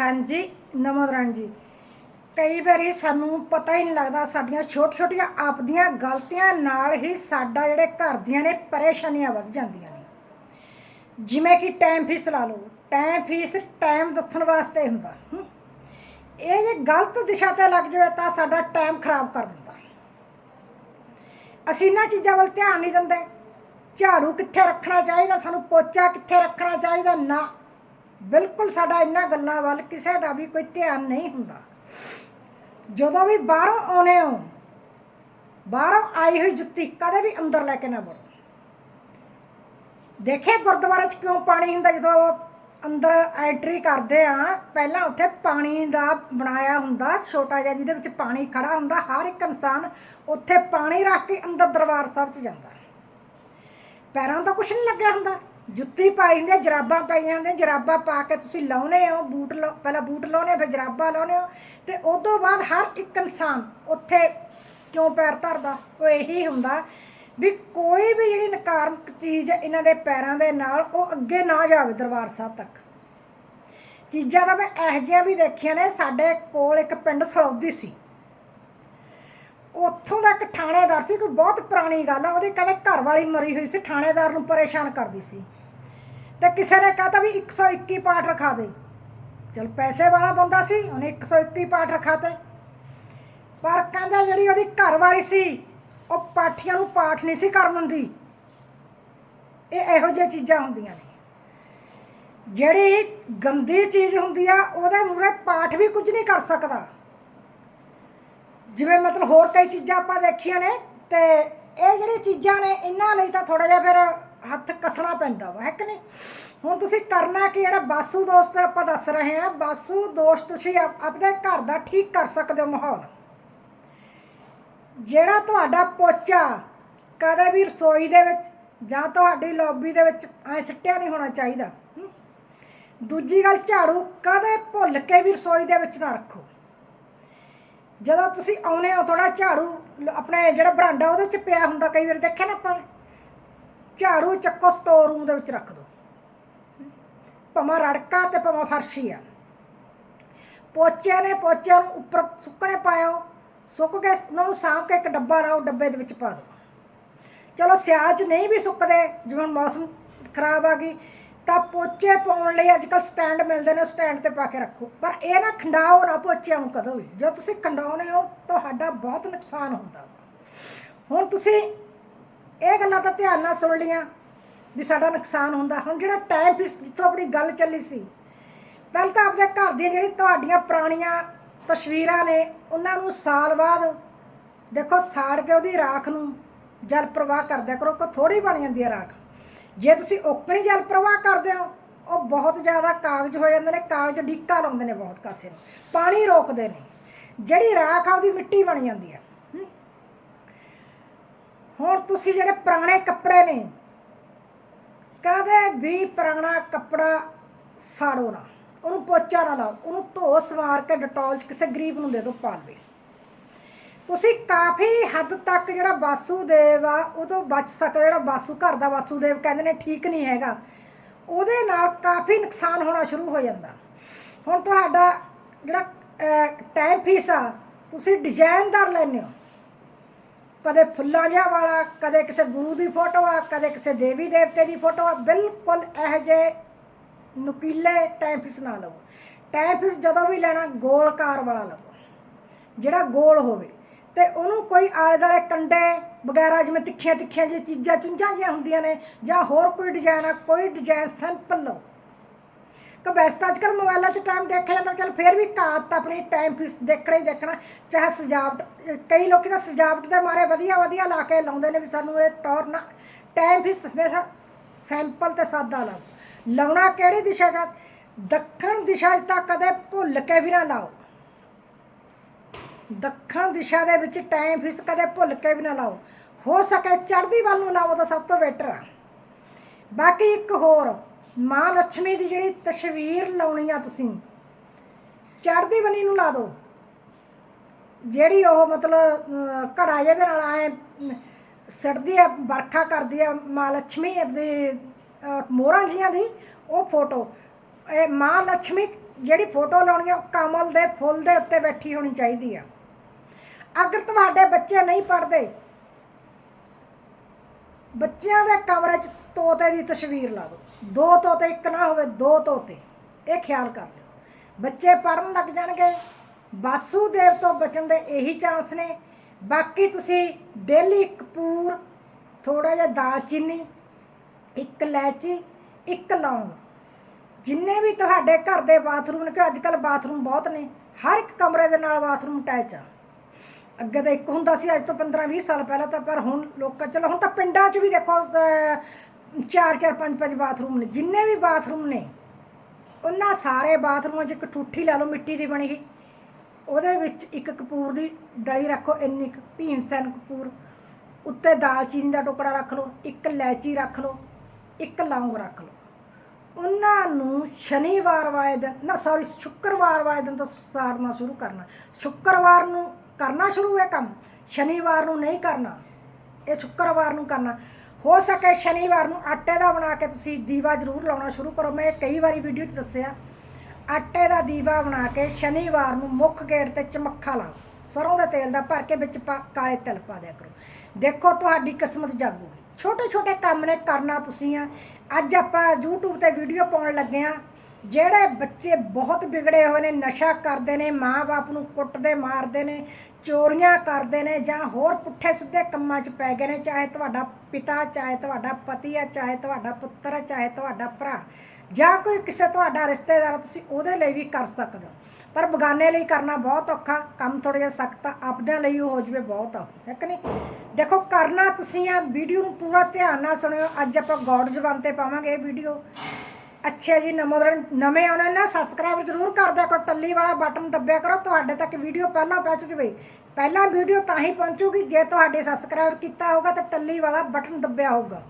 ਹਾਂਜੀ ਨਮੋਦਰਨ ਜੀ। ਕਈ ਵਾਰੀ ਸਾਨੂੰ ਪਤਾ ਹੀ ਨਹੀਂ ਲੱਗਦਾ ਸਾਡੀਆਂ ਛੋਟ ਛੋਟੀਆਂ ਆਪਦੀਆਂ ਗਲਤੀਆਂ ਨਾਲ ਹੀ ਸਾਡਾ ਜਿਹੜੇ ਘਰ ਦੀਆਂ ਨੇ ਪਰੇਸ਼ਾਨੀਆਂ ਵੱਧ ਜਾਂਦੀਆਂ ਨੇ। ਜਿਵੇਂ ਕਿ ਟਾਈਮ ਫੀਸ ਲਾ ਲਓ। ਟਾਈਮ ਫੀਸ ਟਾਈਮ ਦੱਸਣ ਵਾਸਤੇ ਹੁੰਦਾ। ਇਹ ਜੇ ਗਲਤ ਦਿਸ਼ਾ ਤੇ ਲੱਗ ਜਾਵੇ ਤਾਂ ਸਾਡਾ ਟਾਈਮ ਖਰਾਬ ਕਰ ਦਿੰਦਾ। ਅਸੀਂ ਇਹਨਾਂ ਚੀਜ਼ਾਂ ਵੱਲ ਧਿਆਨ ਨਹੀਂ ਦਿੰਦੇ। ਝਾੜੂ ਕਿੱਥੇ ਰੱਖਣਾ ਚਾਹੀਦਾ? ਸਾਨੂੰ ਪੋਚਾ ਕਿੱਥੇ ਰੱਖਣਾ ਚਾਹੀਦਾ? ਨਾ। ਬਿਲਕੁਲ ਸਾਡਾ ਇਹਨਾਂ ਗੱਲਾਂ ਵੱਲ ਕਿਸੇ ਦਾ ਵੀ ਕੋਈ ਧਿਆਨ ਨਹੀਂ ਹੁੰਦਾ। ਜਦੋਂ ਵੀ ਬਾਹਰੋਂ ਆਉਨੇ ਹੋ, ਬਾਹਰੋਂ ਆਈ ਹੋਈ ਜੁੱਤੀ ਕਦੇ ਵੀ ਅੰਦਰ ਲੈ ਕੇ ਨਾ ਵੜੋ। ਦੇਖੇ ਗੁਰਦੁਆਰੇ 'ਚ ਕਿਉਂ ਪਾਣੀ ਹੁੰਦਾ? ਜਦੋਂ ਅੰਦਰ ਐਂਟਰੀ ਕਰਦੇ ਆ, ਪਹਿਲਾਂ ਉੱਥੇ ਪਾਣੀ ਦਾ ਬਣਾਇਆ ਹੁੰਦਾ, ਛੋਟਾ ਜਿਹਾ ਜਿਹਦੇ ਵਿੱਚ ਪਾਣੀ ਖੜਾ ਹੁੰਦਾ, ਹਰ ਇੱਕ ਇਨਸਾਨ ਉੱਥੇ ਪਾਣੀ ਰੱਖ ਕੇ ਅੰਦਰ ਦਰਬਾਰ ਸਾਹਿਬ 'ਚ ਜਾਂਦਾ। ਪੈਰਾਂ ਤਾਂ ਕੁਛ ਨਹੀਂ ਲੱਗਿਆ ਹੁੰਦਾ। ਜੁੱਤੀ ਪਾਈ ਹੁੰਦੀ ਹੈ ਜਰਾਬਾਂ ਪਾਈਆਂ ਹੁੰਦੀਆਂ, ਜਰਾਬਾਂ ਪਾ ਕੇ ਤੁਸੀਂ ਲਾਉਨੇ ਹੋ, ਬੂਟ ਲਾਓ ਪਹਿਲਾਂ ਬੂਟ ਲਾਉਨੇ, ਫਿਰ ਜਰਾਬਾਂ ਲਾਉਨੇ ਹੋ ਤੇ ਉਸ ਤੋਂ ਬਾਅਦ ਹਰ ਇੱਕ ਇਨਸਾਨ ਉੱਥੇ ਕਿਉਂ ਪੈਰ ਧਰਦਾ? ਉਹ ਇਹੀ ਹੁੰਦਾ ਵੀ ਕੋਈ ਵੀ ਜਿਹੜੀ ਨਕਾਰਮਕ ਚੀਜ਼ ਇਹਨਾਂ ਦੇ ਪੈਰਾਂ ਦੇ ਨਾਲ, ਉਹ ਅੱਗੇ ਨਾ ਜਾਵੇ ਦਰਬਾਰ ਸਾਹਿਬ ਤੱਕ। ਚੀਜ਼ਾਂ ਤਾਂ ਮੈਂ ਇਹੋ ਜਿਹੀਆਂ ਵੀ ਦੇਖੀਆਂ ਨੇ, ਸਾਡੇ ਕੋਲ ਇੱਕ ਪਿੰਡ ਸਲੌਦੀ ਸੀ। ਉੱਥੋਂ ਦਾ ਇੱਕ ਥਾਣੇਦਾਰ ਸੀ ਕੋਈ ਬਹੁਤ ਪੁਰਾਣੀ ਗੱਲ ਆ, ਉਹਦੀ ਕਹਿੰਦੇ ਘਰ ਵਾਲੀ ਮਰੀ ਹੋਈ ਸੀ, ਥਾਣੇਦਾਰ ਨੂੰ ਪਰੇਸ਼ਾਨ ਕਰਦੀ ਸੀ। ਤੇ ਕਿਸੇ ਨੇ ਕਹਤਾ ਵੀ 121 ਪਾਠ ਰਖਾ ਦੇ। ਚਲ ਪੈਸੇ ਵਾਲਾ ਬੰਦਾ ਸੀ, ਉਹਨੇ 121 ਪਾਠ ਰਖਾਤੇ। ਪਰ ਕਹਿੰਦਾ ਜਿਹੜੀ ਉਹਦੀ ਘਰ ਵਾਲੀ ਸੀ, ਉਹ ਪਾਠੀਆਂ ਨੂੰ ਪਾਠ ਨਹੀਂ ਸੀ ਕਰਨ ਦਿੰਦੀ। ਇਹ ਇਹੋ ਜਿਹੀਆਂ ਚੀਜ਼ਾਂ ਹੁੰਦੀਆਂ ਨੇ। ਜਿਹੜੀ ਗੰਦੀ ਚੀਜ਼ ਹੁੰਦੀ ਆ, ਉਹਦੇ ਮੂਰੇ ਪਾਠ ਵੀ ਕੁਝ ਨਹੀਂ ਕਰ ਸਕਦਾ। ਜਿਵੇਂ ਮਤਲਬ ਹੋਰ ਕਈ ਚੀਜ਼ਾਂ ਆਪਾਂ ਦੇਖੀਆਂ ਨੇ, ਤੇ ਇਹ ਜਿਹੜੀ ਚੀਜ਼ਾਂ ਨੇ, ਇਹਨਾਂ ਲਈ ਤਾਂ ਥੋੜਾ ਜਿਹਾ ਫਿਰ ਹੱਥ ਕੱਸਣਾ ਪੈਂਦਾ ਵਾ, ਹੈ ਕਿ ਨਹੀਂ? ਹੁਣ ਤੁਸੀਂ ਕਰਨਾ ਕਿ ਜਿਹੜਾ ਬਾਸੂ ਦੋਸਤ ਆਪਾਂ ਦੱਸ ਰਹੇ ਹਾਂ, ਬਾਸੂ ਦੋਸਤ ਤੁਸੀਂ ਆਪਣੇ ਘਰ ਦਾ ਠੀਕ ਕਰ ਸਕਦੇ ਹੋ ਮਾਹੌਲ। ਜਿਹੜਾ ਤੁਹਾਡਾ ਪੋਚਾ ਕਦੇ ਵੀ ਰਸੋਈ ਦੇ ਵਿੱਚ ਜਾਂ ਤੁਹਾਡੀ ਲੌਬੀ ਦੇ ਵਿੱਚ ਐ ਸਿੱਟਿਆ ਨਹੀਂ ਹੋਣਾ ਚਾਹੀਦਾ ਦੂਜੀ ਗੱਲ, ਝਾੜੂ ਕਦੇ ਭੁੱਲ ਕੇ ਵੀ ਰਸੋਈ ਦੇ ਵਿੱਚ ਨਾ ਰੱਖੋ। ਜਦੋਂ ਤੁਸੀਂ ਆਉਨੇ ਹੋ ਥੋੜਾ ਝਾੜੂ ਲ- ਆਪਣੇ ਜਿਹੜਾ ਬਰਾਂਡਾ ਉਹਦੇ 'ਚ ਪਿਆ ਹੁੰਦਾ, ਕਈ ਵਾਰ ਦੇਖਿਆ ਨਾ ਆਪਾਂ ਨੇ ਝਾੜੂ ਚੱਕੋ ਸਟੋਰ ਰੂਮ ਦੇ ਵਿੱਚ ਰੱਖ ਦਿਓ ਭਾਵੇਂ ਰੜਕਾ ਤੇ ਭਾਵੇਂ ਫਰਸ਼ੀ ਆ। ਪੋਚਿਆਂ ਨੇ ਪੋਚਿਆਂ ਨੂੰ ਉੱਪਰ ਸੁੱਕਣੇ ਪਾਇਓ ਸੁੱਕ ਕੇ ਉਹਨਾਂ ਨੂੰ ਸਾਂਭ ਕੇ ਇੱਕ ਡੱਬਾ ਲਾਓ, ਡੱਬੇ ਦੇ ਵਿੱਚ ਪਾ ਦਿਓ ਚਲੋ ਸਿਆਲ 'ਚ ਨਹੀਂ ਵੀ ਸੁੱਕਦੇ, ਜਿਵੇਂ ਹੁਣ ਮੌਸਮ ਖਰਾਬ ਆ ਗਈ ਤਾਂ ਪੋਚੇ ਪਾਉਣ ਲਈ ਅੱਜ ਕੱਲ੍ਹ ਸਟੈਂਡ ਮਿਲਦੇ ਨੇ ਸਟੈਂਡ ਤੇ ਪਾ ਕੇ ਰੱਖੋ। ਪਰ ਇਹ ਨਾ ਖੰਡਾਓ ਨਾ ਪੋਚਿਆਂ ਨੂੰ ਕਦੋਂ ਵੀ। ਜਦੋਂ ਤੁਸੀਂ ਖੰਡਾਉਨੇ ਹੋ, ਤੁਹਾਡਾ ਬਹੁਤ ਨੁਕਸਾਨ ਹੁੰਦਾ ਹੁਣ ਤੁਸੀਂ ਇਹ ਗੱਲਾਂ ਤਾਂ ਧਿਆਨ ਨਾਲ ਸੁਣ ਲੀਆਂ ਵੀ ਸਾਡਾ ਨੁਕਸਾਨ ਹੁੰਦਾ। ਹੁਣ ਜਿਹੜਾ ਟਾਈਮ ਪੀਸ ਜਿੱਥੋਂ ਆਪਣੀ ਗੱਲ ਚੱਲੀ ਸੀ, ਪਹਿਲਾਂ ਤਾਂ ਆਪਣੇ ਘਰ ਦੀਆਂ ਜਿਹੜੀ ਤੁਹਾਡੀਆਂ ਪੁਰਾਣੀਆਂ ਤਸਵੀਰਾਂ ਨੇ, ਉਹਨਾਂ ਨੂੰ ਸਾਲ ਬਾਅਦ ਦੇਖੋ ਸਾੜ ਕੇ ਉਹਦੀ ਰਾਖ ਨੂੰ ਜਲ ਪ੍ਰਵਾਹ ਕਰਦਿਆ ਕਰੋ ਕੋ ਥੋੜੀ ਬਣ ਜਾਂਦੀ ਹੈ ਰਾਖ। ਜੇ ਤੁਸੀਂ ਓਕਣੀ ਜਲ ਪ੍ਰਵਾਹ ਕਰਦੇ ਹੋ, ਉਹ ਬਹੁਤ ਜ਼ਿਆਦਾ ਕਾਗਜ਼ ਹੋ ਜਾਂਦੇ ਨੇ, ਕਾਗਜ਼ ਡੀਕਾ ਲਾਉਂਦੇ ਨੇ ਬਹੁਤ ਕਾਸੇ ਨੂੰ। ਪਾਣੀ ਰੋਕਦੇ ਨੇ। ਜਿਹੜੀ ਰਾਖ ਆ, ਉਹਦੀ ਮਿੱਟੀ ਬਣ ਜਾਂਦੀ ਹੈ। ਹੁਣ ਤੁਸੀਂ ਜਿਹੜੇ ਪੁਰਾਣੇ ਕੱਪੜੇ ਨੇ, ਕਦੇ ਵੀ ਪੁਰਾਣਾ ਕੱਪੜਾ ਸਾੜੋ ਨਾ। ਉਹਨੂੰ ਪੋਚਾ ਨਾ ਲਾਓ। ਉਹਨੂੰ ਧੋ, ਸਵਾਰ ਕੇ, ਡਟੋਲ ਚ ਕਿਸੇ ਗਰੀਬ ਨੂੰ ਦੇ ਦਿਓ, ਪਾਲਵੇ। ਤੁਸੀਂ ਕਾਫੀ ਹੱਦ ਤੱਕ ਜਿਹੜਾ ਵਾਸੂਦੇਵ ਆ ਉਹ ਤੋਂ ਬਚ ਸਕਦਾ, ਜਿਹੜਾ ਵਾਸੂ ਘਰ ਦਾ ਵਾਸੂਦੇਵ ਕਹਿੰਦੇ ਨੇ, ਠੀਕ ਨਹੀਂ ਹੈਗਾ। ਉਹਦੇ ਨਾਲ ਕਾਫੀ ਨੁਕਸਾਨ ਹੋਣਾ ਸ਼ੁਰੂ ਹੋ ਜਾਂਦਾ। ਹੁਣ ਤੁਹਾਡਾ ਜਿਹੜਾ ਟਾਈਮ ਫੀਸ ਆ, ਤੁਸੀਂ ਡਿਜ਼ਾਈਨਦਾਰ ਲੈਂਦੇ ਹੋ। ਕਦੇ ਫੁੱਲਾਂ ਜਿਹਾ ਵਾਲਾ, ਕਦੇ ਕਿਸੇ ਗੁਰੂ ਦੀ ਫੋਟੋ ਆ, ਕਦੇ ਕਿਸੇ ਦੇਵੀ ਦੇਵਤੇ ਦੀ ਫੋਟੋ ਆ, ਬਿਲਕੁਲ ਇਹੋ ਜਿਹੇ ਨੁਕੀਲੇ ਟਾਈਮ ਫੀਸ ਨਾ ਲਵੋ। ਟਾਈਮ ਫੀਸ ਜਦੋਂ ਵੀ ਲੈਣਾ ਗੋਲਕਾਰ ਵਾਲਾ ਲਵੋ। ਜਿਹੜਾ ਗੋਲ ਹੋਵੇ। ਤੇ ਉਹਨੂੰ ਕੋਈ ਆਲੇ ਦੁਆਲੇ ਕੰਡੇ ਵਗੈਰਾ ਜਿਵੇਂ ਤਿੱਖੀਆਂ ਤਿੱਖੀਆਂ ਜਿਹੀ ਚੀਜ਼ਾਂ ਚੁੰਝਾਂ ਜਿਹੀਆਂ ਹੁੰਦੀਆਂ ਨੇ ਜਾਂ ਹੋਰ ਕੋਈ ਡਿਜ਼ਾਈਨ ਆ, ਕੋਈ ਡਿਜ਼ਾਈਨ ਸਿੰਪਲ ਲਓ ਕਿ ਵੈਸੇ ਤਾਂ ਅੱਜਕੱਲ ਮੋਬਾਈਲਾਂ 'ਚ ਟਾਈਮ ਦੇਖਿਆ ਜਾਂਦਾ, ਚਲ ਫਿਰ ਵੀ ਕਾਤ ਆਪਣੀ ਟਾਈਮ ਪੀਸ ਦੇਖਣਾ ਹੀ ਦੇਖਣਾ, ਚਾਹੇ ਸਜਾਵਟ ਕਈ ਲੋਕੀ ਤਾਂ ਸਜਾਵਟ ਦੇ ਮਾਰੇ ਵਧੀਆ ਵਧੀਆ ਲਾ ਕੇ ਲਾਉਂਦੇ ਨੇ ਵੀ ਸਾਨੂੰ ਇਹ ਟੌਰ ਨਾ ਟਾਈਮ ਪੀਸ ਹਮੇਸ਼ਾ ਸਿੰਪਲ ਤੇ ਸਾਦਾ ਲਾਓ। ਲਾਉਣਾ ਕਿਹੜੀ ਦਿਸ਼ਾ 'ਚ ਦੱਖਣ ਦਿਸ਼ਾ 'ਚ ਤਾਂ ਕਦੇ ਭੁੱਲ ਕੇ ਵੀ ਨਾ ਲਾਓ। ਦੱਖਣ ਦਿਸ਼ਾ ਦੇ ਵਿੱਚ ਟਾਈਮ ਫਿਸ ਕਦੇ ਭੁੱਲ ਕੇ ਵੀ ਨਾ ਲਾਓ। ਹੋ ਸਕੇ ਚੜ੍ਹਦੀ ਵੱਲ ਨੂੰ ਲਾਓ ਤਾਂ ਸਭ ਤੋਂ ਬੈਟਰ ਆ। ਬਾਕੀ ਇੱਕ ਹੋਰ, ਮਾਂ ਲక్ష్ਮੀ ਦੀ ਜਿਹੜੀ ਤਸਵੀਰ ਲਾਉਣੀ ਆ ਤੁਸੀਂ, ਚੜ੍ਹਦੀ ਬਣੀ ਨੂੰ ਲਾ ਦਿਓ। ਜਿਹੜੀ ਉਹ ਮਤਲਬ ਘੜਾ ਜਿਹਦੇ ਨਾਲ ਆਏ ਸੜਦੀ ਆ, ਵਰਖਾ ਕਰਦੀ ਆ, ਮਾਂ ਲక్ష్ਮੀ ਆਪਣੇ ਮੋਹਰਾਂ ਜੀਆਂ ਦੀ, ਉਹ ਫੋਟੋ। ਇਹ ਮਾਂ ਲక్ష్ਮੀ ਜਿਹੜੀ ਫੋਟੋ ਲਾਉਣੀ ਆ ਕਮਲ ਦੇ ਫੁੱਲ ਦੇ ਉੱਤੇ ਬੈਠੀ ਹੋਣੀ ਚਾਹੀਦੀ ਆ। ਅਗਰ ਤੁਹਾਡੇ ਬੱਚੇ ਨਹੀਂ ਪੜ੍ਹਦੇ, ਬੱਚਿਆਂ ਦੇ ਕਮਰੇ 'ਚ ਤੋਤੇ ਦੀ ਤਸਵੀਰ ਲਾ ਦਿਓ। ਦੋ ਤੋਤੇ, ਇੱਕ ਨਾ ਹੋਵੇ, ਦੋ ਤੋਤੇ। ਇਹ ਖਿਆਲ ਕਰ ਲਿਓ। ਬੱਚੇ ਪੜਨ ਲੱਗ ਜਾਣਗੇ। ਵਾਸੂਦੇਵ ਤੋਂ ਬਚਣ ਦੇ ਇਹੀ ਚਾਂਸ ਨੇ। ਬਾਕੀ ਤੁਸੀਂ ਡੇਲੀ ਕਪੂਰ ਥੋੜਾ ਜਿਹਾ ਦਾਲਚੀਨੀ ਇੱਕ ਇਲਾਇਚੀ, ਇੱਕ ਲੌਂਗ। ਜਿੰਨੇ ਵੀ ਤੁਹਾਡੇ ਘਰ ਦੇ ਬਾਥਰੂਮ ਨੇ ਕਿ ਅੱਜ ਕੱਲ ਬਾਥਰੂਮ ਬਹੁਤ ਨੇ, ਹਰ ਇੱਕ ਕਮਰੇ ਦੇ ਨਾਲ ਬਾਥਰੂਮ ਅਟੈਚ ਆ। ਅੱਗੇ ਤਾਂ ਇੱਕ ਹੁੰਦਾ ਸੀ, ਅੱਜ ਤੋਂ 15 20 ਸਾਲ ਪਹਿਲਾਂ ਤਾਂ, ਪਰ ਹੁਣ ਲੋਕਾਂ, ਚਲੋ ਹੁਣ ਤਾਂ ਪਿੰਡਾਂ 'ਚ ਵੀ ਦੇਖੋ ਚਾਰ ਚਾਰ, ਪੰਜ ਪੰਜ ਬਾਥਰੂਮ ਨੇ, ਜਿੰਨੇ ਵੀ ਬਾਥਰੂਮ ਨੇ, ਉਹਨਾਂ ਸਾਰੇ ਬਾਥਰੂਮਾਂ 'ਚ ਇੱਕ ਠੂਠੀ ਲਾ ਲਓ, ਮਿੱਟੀ ਦੀ ਬਣੀ ਹੋਈ। ਉਹਦੇ ਵਿੱਚ ਇੱਕ ਕਪੂਰ ਦੀ ਡਲੀ ਰੱਖੋ, ਇੰਨੀ ਕੁ ਭੀਮਸੈਨ ਕਪੂਰ। ਉੱਤੇ ਦਾਲਚੀਨੀ ਦਾ ਟੁਕੜਾ ਰੱਖ ਲਓ, ਇੱਕ ਇਲਾਇਚੀ ਰੱਖ ਲਓ, ਇੱਕ ਲੌਂਗ ਰੱਖ ਲਓ। ਉਹਨਾਂ ਨੂੰ ਸ਼ਨੀਵਾਰ ਵਾਲੇ ਦਿਨ, ਨਾ ਸੌਰੀ ਸ਼ੁੱਕਰਵਾਰ ਵਾਲੇ ਦਿਨ ਤੋਂ ਸਾੜਨਾ ਸ਼ੁਰੂ ਕਰਨਾ। ਸ਼ੁੱਕਰਵਾਰ ਨੂੰ ਕਰਨਾ ਸ਼ੁਰੂ ਹੈ ਕੰਮ, ਸ਼ਨੀਵਾਰ ਨੂੰ ਨਹੀਂ ਕਰਨਾ, ਇਹ ਸ਼ੁੱਕਰਵਾਰ ਨੂੰ ਕਰਨਾ। ਹੋ ਸਕੇ ਸ਼ਨੀਵਾਰ ਨੂੰ ਆਟੇ ਦਾ ਬਣਾ ਕੇ ਤੁਸੀਂ ਦੀਵਾ ਜ਼ਰੂਰ ਲਾਉਣਾ ਸ਼ੁਰੂ ਕਰੋ। ਮੈਂ ਕਈ ਵਾਰੀ ਵੀਡੀਓ 'ਚ ਦੱਸਿਆ, ਆਟੇ ਦਾ ਦੀਵਾ ਬਣਾ ਕੇ ਸ਼ਨੀਵਾਰ ਨੂੰ ਮੁੱਖ ਗੇਟ ਤੇ ਚਮੱਖਾ ਲਾਓ। ਸਰੋਂ ਦੇ ਤੇਲ ਦਾ ਭਰ ਕੇ ਵਿੱਚ ਪਾ- ਕਾਲੇ ਤਿਲ ਪਾ ਦਿਆ ਕਰੋ। ਦੇਖੋ ਤੁਹਾਡੀ ਕਿਸਮਤ ਜਾਗੂਗੀ। ਛੋਟੇ ਛੋਟੇ ਕੰਮ ਨੇ ਕਰਨਾ ਤੁਸੀਂ ਆ। ਅੱਜ ਆਪਾਂ YouTube ਤੇ ਵੀਡੀਓ ਪਾਉਣ ਲੱਗੇ ਆ। ਜਿਹੜੇ ਬੱਚੇ ਬਹੁਤ ਵਿਗੜੇ ਹੋਏ ਨੇ, ਨਸ਼ਾ ਕਰਦੇ ਨੇ, ਮਾਂ-ਬਾਪ ਨੂੰ ਕੁੱਟਦੇ, ਮਾਰਦੇ ਨੇ, ਚੋਰੀਆਂ ਕਰਦੇ ਨੇ ਜਾਂ ਹੋਰ ਪੁੱਠੇ ਸਿੱਧੇ ਕੰਮਾਂ 'ਚ ਪੈ ਗਏ ਨੇ, ਚਾਹੇ ਤੁਹਾਡਾ ਪਿਤਾ, ਚਾਹੇ ਤੁਹਾਡਾ ਪਤੀ ਆ ਚਾਹੇ ਤੁਹਾਡਾ ਪੁੱਤਰ ਆ ਚਾਹੇ ਤੁਹਾਡਾ ਭਰਾ, ਜਾਂ ਕੋਈ ਕਿਸੇ ਤੁਹਾਡਾ ਰਿਸ਼ਤੇਦਾਰ, ਤੁਸੀਂ ਉਹਦੇ ਲਈ ਵੀ ਕਰ ਸਕਦੇ ਹੋ। ਪਰ ਬਗਾਨੇ ਲਈ ਕਰਨਾ ਬਹੁਤ ਔਖਾ, ਕੰਮ ਥੋੜਾ ਜਿਹਾ ਸਖਤ ਆ, ਆਪਦਿਆਂ ਲਈ ਉਹ ਹੋ ਜਵੇ ਬਹੁਤ ਔਖਾ, ਹੈ ਕਿ ਨਹੀਂ? ਦੇਖੋ, ਕਰਨਾ ਤੁਸੀਂ ਆ, ਵੀਡੀਓ ਨੂੰ ਪੂਰਾ ਧਿਆਨ ਨਾਲ ਸੁਣਿਓ, ਅੱਜ ਆਪਾਂ ਗੋਡ ਜ਼ਬਾਨ ਤੇ ਪਾਵਾਂਗੇ ਇਹ ਵੀਡੀਓ। ਅੱਛਾ ਜੀ ਨਮੋਦਰਨ ਨਵੇਂ ਆਉਣੇ ਨਾ ਸਬਸਕ੍ਰਾਈਬ ਜ਼ਰੂਰ ਕਰ ਦਿਆ ਕਰੋ, ਟੱਲੀ ਵਾਲਾ ਬਟਨ ਦੱਬਿਆ ਕਰੋ, ਤੁਹਾਡੇ ਤੱਕ ਵੀਡੀਓ ਪਹਿਲਾਂ ਪਹੁੰਚ ਜਵੇ। ਪਹਿਲਾਂ ਵੀਡੀਓ ਤਾਂ ਹੀ ਪਹੁੰਚੂਗੀ, ਜੇ ਤੁਹਾਡੇ ਸਬਸਕ੍ਰਾਈਬ ਕੀਤਾ ਹੋਊਗਾ, ਤੇ ਟੱਲੀ ਵਾਲਾ ਬਟਨ ਦੱਬਿਆ ਹੋਊਗਾ।